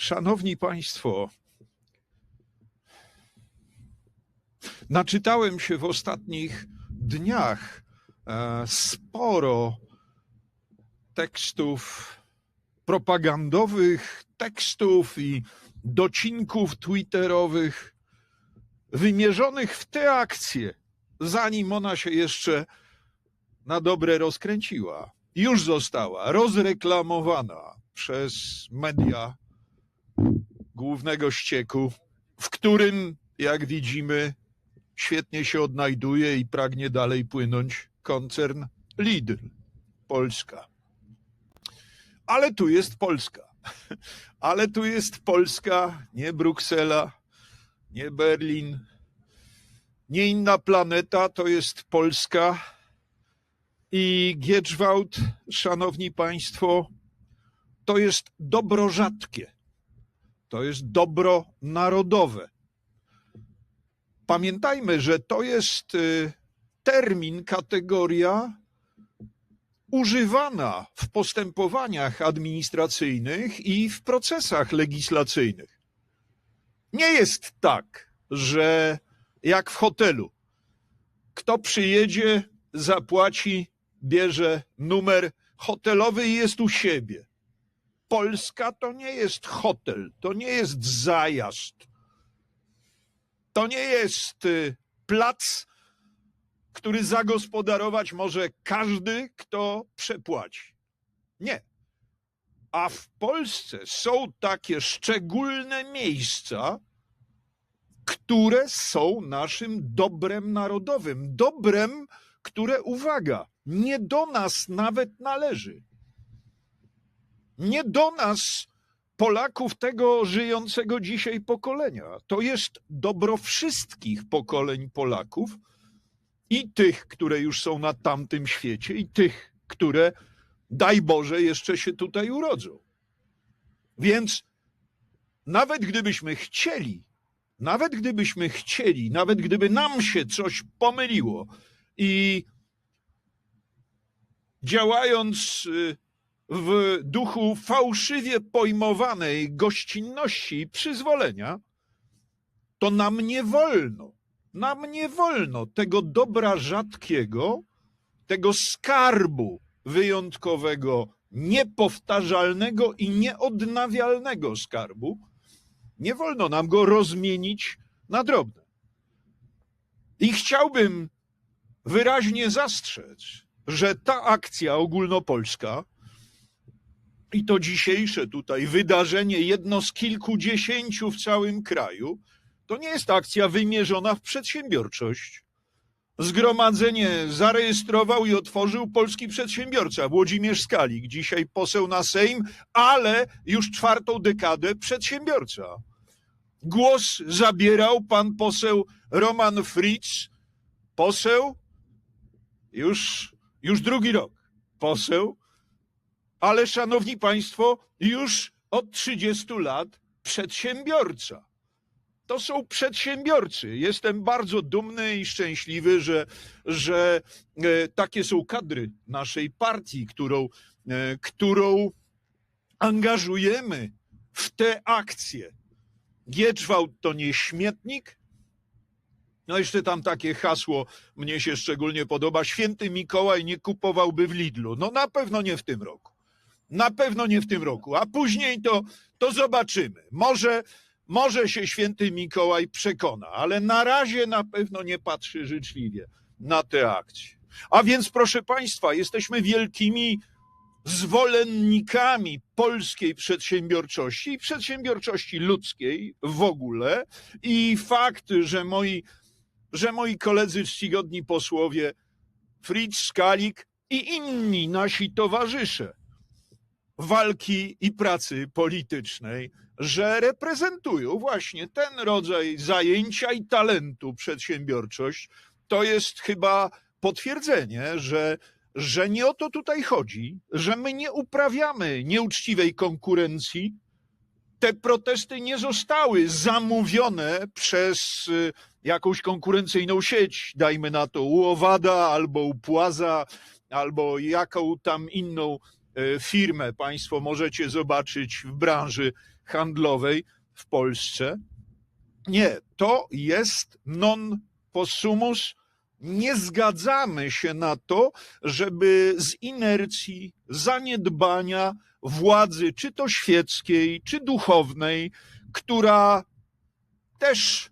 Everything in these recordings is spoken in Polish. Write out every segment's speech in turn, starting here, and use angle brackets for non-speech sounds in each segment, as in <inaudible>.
Szanowni Państwo, naczytałem się w ostatnich dniach e, sporo tekstów propagandowych, tekstów i docinków twitterowych wymierzonych w tę akcję, zanim ona się jeszcze na dobre rozkręciła. Już została rozreklamowana przez media głównego ścieku, w którym, jak widzimy, świetnie się odnajduje i pragnie dalej płynąć koncern Lidl, Polska. Ale tu jest Polska. <laughs> Ale tu jest Polska, nie Bruksela, nie Berlin, nie inna planeta, to jest Polska. I Gieczwałt, szanowni państwo, to jest dobro rzadkie. To jest dobro narodowe. Pamiętajmy, że to jest y, termin, kategoria używana w postępowaniach administracyjnych i w procesach legislacyjnych. Nie jest tak, że jak w hotelu, kto przyjedzie, zapłaci, bierze numer hotelowy i jest u siebie. Polska to nie jest hotel, to nie jest zajazd. To nie jest y, plac, który zagospodarować może każdy, kto przepłaci. Nie. A w Polsce są takie szczególne miejsca, które są naszym dobrem narodowym. Dobrem, które, uwaga, nie do nas nawet należy. Nie do nas, Polaków tego żyjącego dzisiaj pokolenia. To jest dobro wszystkich pokoleń Polaków i tych, które już są na tamtym świecie, i tych, które, daj Boże, jeszcze się tutaj urodzą. Więc nawet gdybyśmy chcieli, nawet gdybyśmy chcieli, nawet gdyby nam się coś pomyliło i działając y, w duchu fałszywie pojmowanej gościnności i przyzwolenia, to nam nie wolno, nam nie wolno tego dobra rzadkiego, tego skarbu wyjątkowego, niepowtarzalnego i nieodnawialnego skarbu, nie wolno nam go rozmienić na drobne. I chciałbym wyraźnie zastrzec, że ta akcja ogólnopolska i to dzisiejsze tutaj wydarzenie, jedno z kilkudziesięciu w całym kraju, to nie jest akcja wymierzona w przedsiębiorczość. Zgromadzenie zarejestrował i otworzył polski przedsiębiorca Włodzimierz Skalik, dzisiaj poseł na Sejm, ale już czwartą dekadę przedsiębiorca. Głos zabierał pan poseł Roman Fritz, poseł już, już drugi rok, poseł, ale szanowni państwo, już od 30 lat przedsiębiorca. To są przedsiębiorcy. Jestem bardzo dumny i szczęśliwy, że, że e, takie są kadry naszej partii, którą, e, którą angażujemy w te akcje. Gieczwałt to nie śmietnik. No jeszcze tam takie hasło mnie się szczególnie podoba. Święty Mikołaj nie kupowałby w Lidlu. No na pewno nie w tym roku. Na pewno nie w tym roku, a później to, to zobaczymy. Może, może się święty Mikołaj przekona, ale na razie na pewno nie patrzy życzliwie na te akcje. A więc, proszę Państwa, jesteśmy wielkimi zwolennikami polskiej przedsiębiorczości i przedsiębiorczości ludzkiej w ogóle. I fakt, że moi, że moi koledzy czcigodni posłowie Fritz Skalik i inni nasi towarzysze walki i pracy politycznej, że reprezentują właśnie ten rodzaj zajęcia i talentu przedsiębiorczość, to jest chyba potwierdzenie, że, że nie o to tutaj chodzi, że my nie uprawiamy nieuczciwej konkurencji. Te protesty nie zostały zamówione przez y, jakąś konkurencyjną sieć, dajmy na to u Owada albo u Płaza, albo jaką tam inną firmę Państwo możecie zobaczyć w branży handlowej w Polsce. Nie, to jest non possumus. Nie zgadzamy się na to, żeby z inercji, zaniedbania władzy, czy to świeckiej, czy duchownej, która też,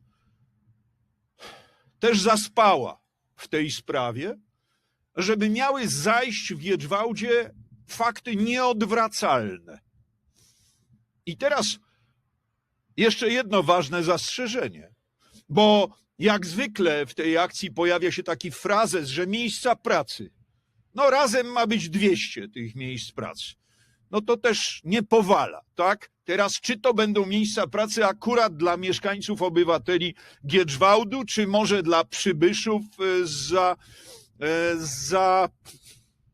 też zaspała w tej sprawie, żeby miały zajść w Giedrzwałdzie fakty nieodwracalne. I teraz jeszcze jedno ważne zastrzeżenie, bo jak zwykle w tej akcji pojawia się taki frazes, że miejsca pracy. No razem ma być 200 tych miejsc pracy. No to też nie powala, tak? Teraz czy to będą miejsca pracy akurat dla mieszkańców, obywateli Giedrzwałdu, czy może dla przybyszów e, za, e, za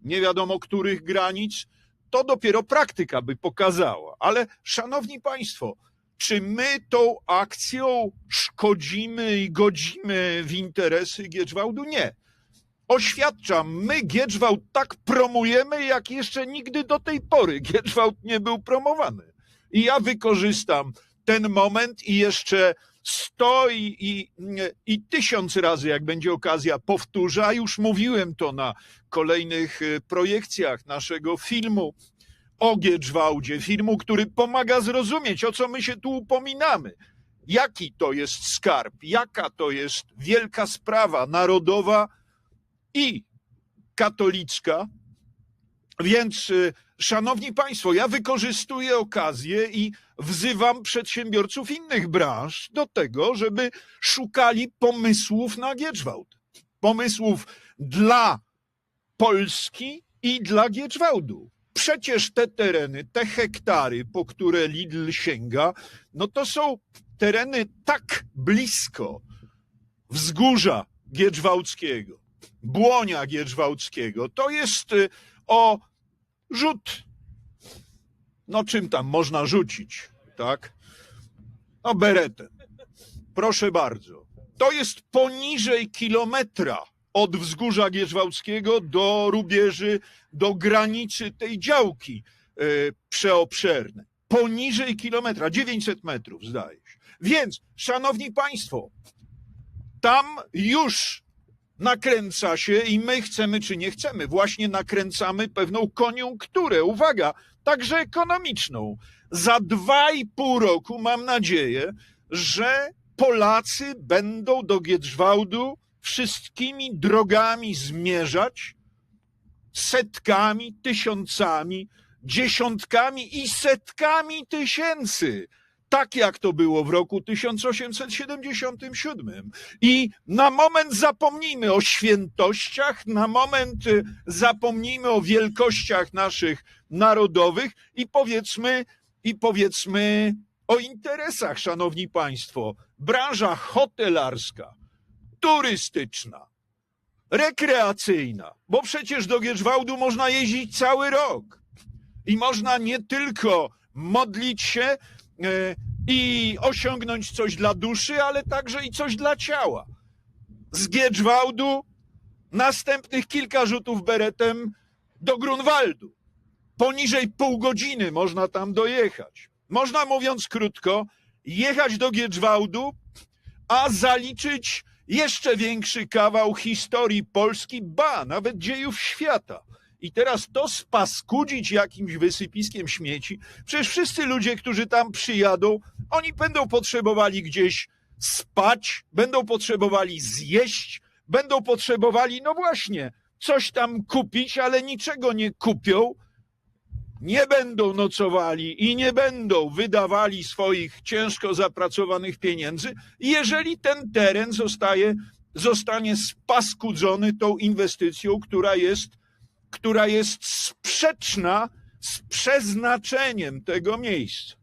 nie wiadomo których granic, to dopiero praktyka by pokazała. Ale szanowni państwo, czy my tą akcją szkodzimy i godzimy w interesy Giedrzwałdu? Nie. Oświadczam, my Giedrzwałd tak promujemy, jak jeszcze nigdy do tej pory Giedrzwałd nie był promowany. I ja wykorzystam ten moment i jeszcze sto i, i, i tysiąc razy, jak będzie okazja, powtórzę, a już mówiłem to na kolejnych e, projekcjach naszego filmu o Giedrzwałdzie, filmu, który pomaga zrozumieć, o co my się tu upominamy. Jaki to jest skarb, jaka to jest wielka sprawa narodowa i katolicka. Więc, y, szanowni państwo, ja wykorzystuję okazję i wzywam przedsiębiorców innych branż do tego, żeby szukali pomysłów na Giedrzwałd. Pomysłów dla Polski i dla Giedrzwałdu. Przecież te tereny, te hektary, po które Lidl sięga, no to są tereny tak blisko wzgórza Giedrzwałdzkiego, Błonia Giedrzwałdzkiego. To jest y, o rzut. No czym tam można rzucić, tak? No beretem. Proszę bardzo. To jest poniżej kilometra od wzgórza Gierzwałdzkiego do rubieży, do granicy tej działki y, przeobszernej. Poniżej kilometra, 900 metrów zdaje się. Więc, szanowni państwo, tam już nakręca się i my chcemy czy nie chcemy, właśnie nakręcamy pewną koniunkturę, uwaga, także ekonomiczną. Za dwa i pół roku mam nadzieję, że Polacy będą do Giedrzwałdu wszystkimi drogami zmierzać, setkami, tysiącami, dziesiątkami i setkami tysięcy tak jak to było w roku 1877. I na moment zapomnijmy o świętościach, na moment y, zapomnijmy o wielkościach naszych narodowych i powiedzmy, i powiedzmy o interesach, szanowni państwo. Branża hotelarska, turystyczna, rekreacyjna, bo przecież do Gierzwałdu można jeździć cały rok. I można nie tylko modlić się, i osiągnąć coś dla duszy, ale także i coś dla ciała. Z Giedrzwałdu następnych kilka rzutów beretem do Grunwaldu. Poniżej pół godziny można tam dojechać. Można, mówiąc krótko, jechać do Giedrzwałdu, a zaliczyć jeszcze większy kawał historii Polski, ba, nawet dziejów świata. I teraz to spaskudzić jakimś wysypiskiem śmieci. Przecież wszyscy ludzie, którzy tam przyjadą, oni będą potrzebowali gdzieś spać, będą potrzebowali zjeść, będą potrzebowali, no właśnie, coś tam kupić, ale niczego nie kupią, nie będą nocowali i nie będą wydawali swoich ciężko zapracowanych pieniędzy, jeżeli ten teren zostaje, zostanie spaskudzony tą inwestycją, która jest która jest sprzeczna z przeznaczeniem tego miejsca.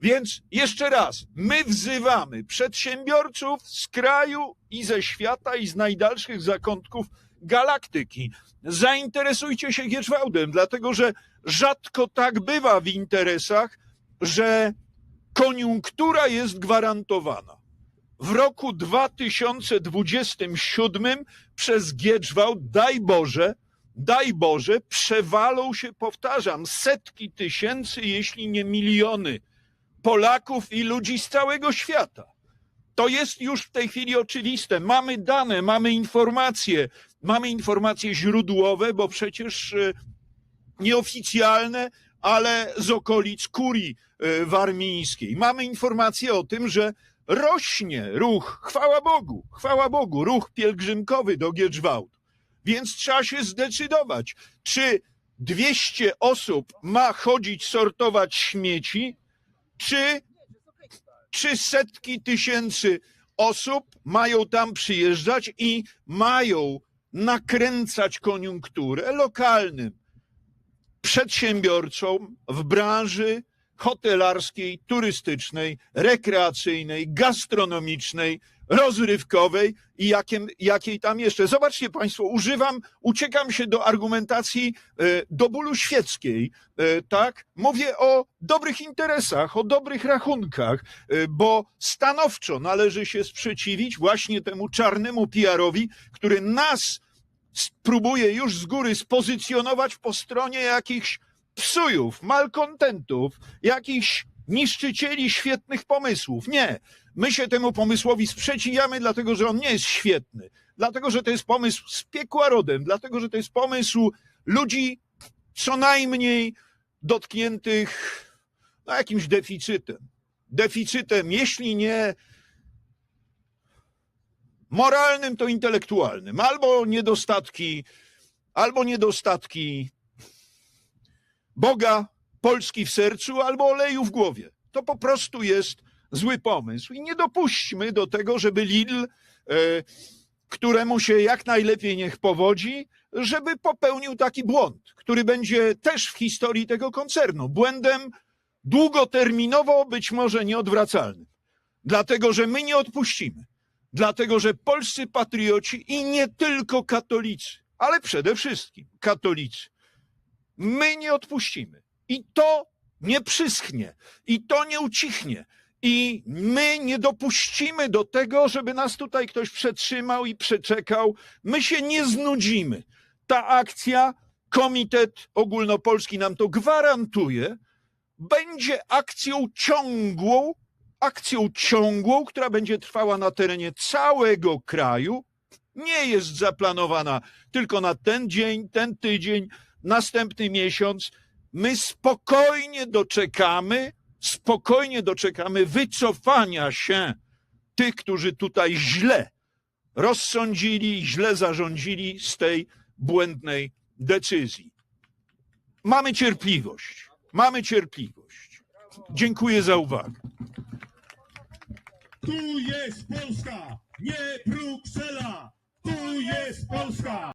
Więc jeszcze raz, my wzywamy przedsiębiorców z kraju i ze świata i z najdalszych zakątków galaktyki. Zainteresujcie się Gierzwałdem, dlatego że rzadko tak bywa w interesach, że koniunktura jest gwarantowana. W roku 2027 przez Giedrzwałd, daj Boże, daj Boże, przewalą się, powtarzam, setki tysięcy, jeśli nie miliony Polaków i ludzi z całego świata. To jest już w tej chwili oczywiste. Mamy dane, mamy informacje, mamy informacje źródłowe, bo przecież e, nieoficjalne, ale z okolic kurii e, warmińskiej. Mamy informacje o tym, że rośnie ruch, chwała Bogu, chwała Bogu, ruch pielgrzymkowy do Giedrzwałdu. Więc trzeba się zdecydować, czy 200 osób ma chodzić sortować śmieci, czy, czy setki tysięcy osób mają tam przyjeżdżać i mają nakręcać koniunkturę lokalnym przedsiębiorcom w branży hotelarskiej, turystycznej, rekreacyjnej, gastronomicznej, rozrywkowej i jakiej tam jeszcze. Zobaczcie Państwo, używam, uciekam się do argumentacji e, do bólu świeckiej, e, tak? Mówię o dobrych interesach, o dobrych rachunkach, e, bo stanowczo należy się sprzeciwić właśnie temu czarnemu PR-owi, który nas próbuje już z góry spozycjonować po stronie jakichś psujów, malkontentów, jakichś niszczycieli świetnych pomysłów. Nie. My się temu pomysłowi sprzeciwiamy, dlatego że on nie jest świetny. Dlatego, że to jest pomysł z piekła rodem, dlatego, że to jest pomysł ludzi co najmniej dotkniętych no, jakimś deficytem. Deficytem, jeśli nie moralnym, to intelektualnym. Albo niedostatki, albo niedostatki Boga, Polski w sercu, albo oleju w głowie. To po prostu jest zły pomysł. I nie dopuśćmy do tego, żeby Lidl, e, któremu się jak najlepiej niech powodzi, żeby popełnił taki błąd, który będzie też w historii tego koncernu. Błędem długoterminowo, być może nieodwracalnym. Dlatego, że my nie odpuścimy. Dlatego, że polscy patrioci i nie tylko katolicy, ale przede wszystkim katolicy, my nie odpuścimy. I to nie przyschnie, i to nie ucichnie. I my nie dopuścimy do tego, żeby nas tutaj ktoś przetrzymał i przeczekał. My się nie znudzimy. Ta akcja, Komitet Ogólnopolski nam to gwarantuje, będzie akcją ciągłą, akcją ciągłą, która będzie trwała na terenie całego kraju. Nie jest zaplanowana tylko na ten dzień, ten tydzień, następny miesiąc. My spokojnie doczekamy, spokojnie doczekamy wycofania się tych, którzy tutaj źle rozsądzili, źle zarządzili z tej błędnej decyzji. Mamy cierpliwość. Mamy cierpliwość. Dziękuję za uwagę. Tu jest Polska, nie Bruksela! Tu jest Polska!